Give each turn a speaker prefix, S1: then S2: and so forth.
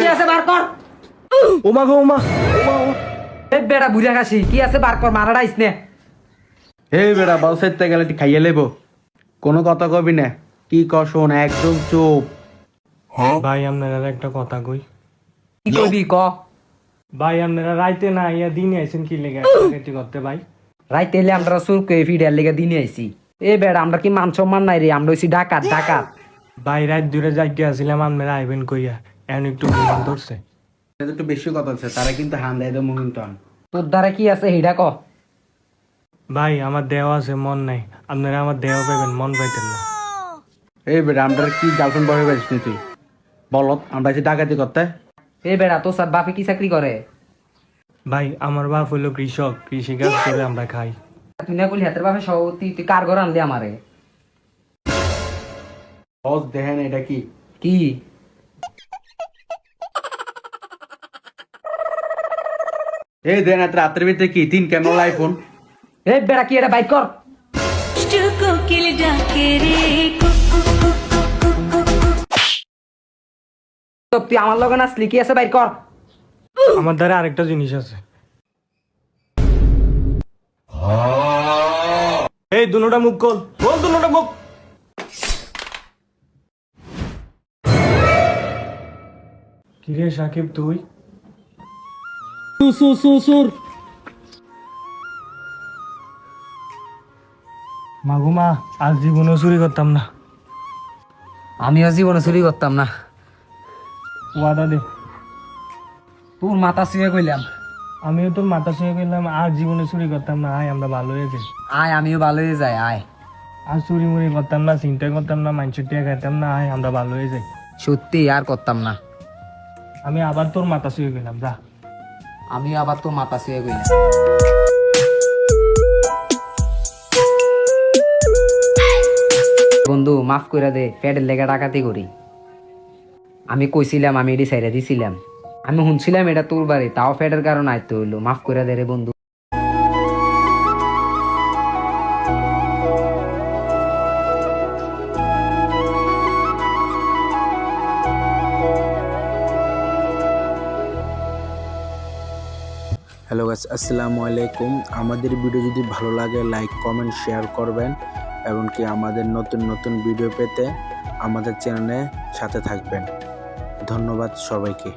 S1: কি আছে বার কর?
S2: ওমা গো ওমা ওমা ওমা
S1: এই বেটা কি আছে বার কর মারাটা আইস নে।
S2: বেড়া বল সাইতে গেলে খাইয়ে লেবো। কোনো কথা কবি না। কি ক একদম চুপ।
S3: ভাই আপনারা একটা কথা কই।
S1: কি কইবি ক?
S3: ভাই আপনারা রাইতে না দিনে আইছেন কি লেগে? কেটি করতে ভাই।
S1: রাইতে এলে আমরা সুর কে ফিডার লেগে দিনে আইছি। এ বেটা আমরা কি মান সম্মান নাই রে? আমরা হইছি ডাকাত ডাকাত।
S3: ভাই রাত দূরে যাইতে আসছিলাম আপনারা আইবেন কইয়া। এখন একটু বিমান ধরছে।
S2: এটা একটু বেশি কথা আছে তারা কিন্তু হান দেয় আন।
S1: তোর দ্বারা কি আছে হিডা ক?
S3: ভাই আমার দেহ আছে মন নাই। আপনারা আমার দেহ পাইবেন মন পাইতেন না।
S2: এই বেড়া আমরা কি গার্লফ্রেন্ড বয় পাইছিস নি তুই বলত আমরা এসে ডাকাতি করতে।
S1: এ বেটা তোর বাপে কি চাকরি করে?
S3: ভাই আমার বাপ হইল কৃষক কৃষিকাজ করে আমরা খাই।
S1: তুই না হাতের বাপে সভাপতি তুই কার ঘর আনলি আমারে?
S2: বস দেখেন এটা কি?
S1: কি?
S2: এই দেন এত রাত্রের ভিতরে কি? তিন ক্যামেরা আইফোন
S1: এ বেটা কি এটা? বাইক কর। তুই আমার লগে নাচলি কি আছে? বাইক কর।
S3: আমার দ্বারা আরেকটা জিনিস আছে। এই দুনোটা মুখ কল বল দুনোটা মুখ। কিরে সাকিব তুই? মাগুমা আজ জীবনেও চুরি করতাম না।
S1: আমিও জীবনে চুরি করতাম না।
S3: ওয়াদা দে।
S1: তোর মাথা শুয়ে কইলাম
S3: আমিও তোর মাথা শুয়ে গেলাম আর জীবনে চুরি করতাম না। আয় আমরা ভালো হয়ে যাই।
S1: আয় আমিও ভালো হয়ে যাই আয়।
S3: আর চুরি মুড়ি করতাম না চিন্তা করতাম না টিয়া খাইতাম না। আয় আমরা ভালো হয়ে যাই।
S1: সত্যি আর করতাম না।
S3: আমি আবার তোর মাথা শুয়ে গেলাম, যা।
S1: আমি আবার তোর মাথা শুয়ে গেলাম। বন্ধু, মাফ করে দে, ফ্যাটের লেগে ডাকাতি করি। আমি কইছিলাম, আমি এটি সাইরে দিছিলাম। আমি শুনছিলাম এটা তোর বাড়ি, তাও ফ্যাডের কারণে আয়ত্ত হইল। মাফ করে দে রে বন্ধু।
S4: হ্যালো গাছ আসসালামু আলাইকুম। আমাদের ভিডিও যদি ভালো লাগে, লাইক, কমেন্ট, শেয়ার করবেন, এমনকি আমাদের নতুন নতুন ভিডিও পেতে আমাদের চ্যানেলে সাথে থাকবেন। ধন্যবাদ সবাইকে।